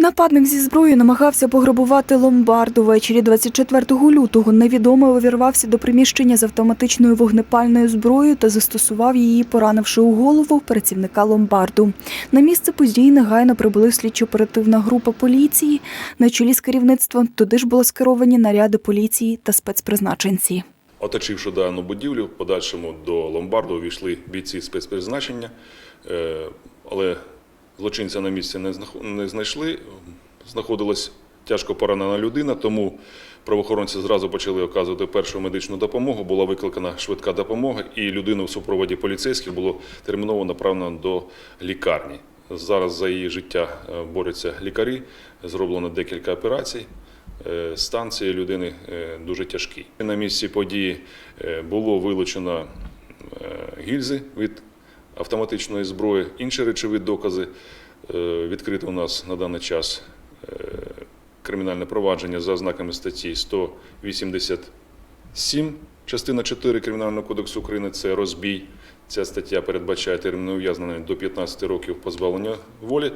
Нападник зі зброєю намагався пограбувати ломбард. Увечері 24 лютого невідомий увірвався до приміщення з автоматичною вогнепальною зброєю та застосував її, поранивши у голову працівника ломбарду. На місце події негайно прибули слідчо-оперативна група поліції. На чолі з керівництвом туди ж були скеровані наряди поліції та спецпризначенці. Оточивши дану будівлю, подальшому до ломбарду увійшли бійці спецпризначення, Е, але злочинця на місці не знайшли. Знаходилась тяжко поранена людина, тому правоохоронці зразу почали оказувати першу медичну допомогу. Була викликана швидка допомога, і людину в супроводі поліцейських було терміново направлено до лікарні. Зараз за її життя е, борються лікарі, зроблено декілька операцій. Е, Стан цієї людини е, дуже тяжкий. На місці події було вилучено гільзи від автоматичної зброї, інші речові докази. Е, Відкрито у нас на даний час е, кримінальне провадження за ознаками статті 187, частина 4 Кримінального кодексу України це розбій. Ця стаття передбачає термін ув'язнення до 15 років позбавлення волі.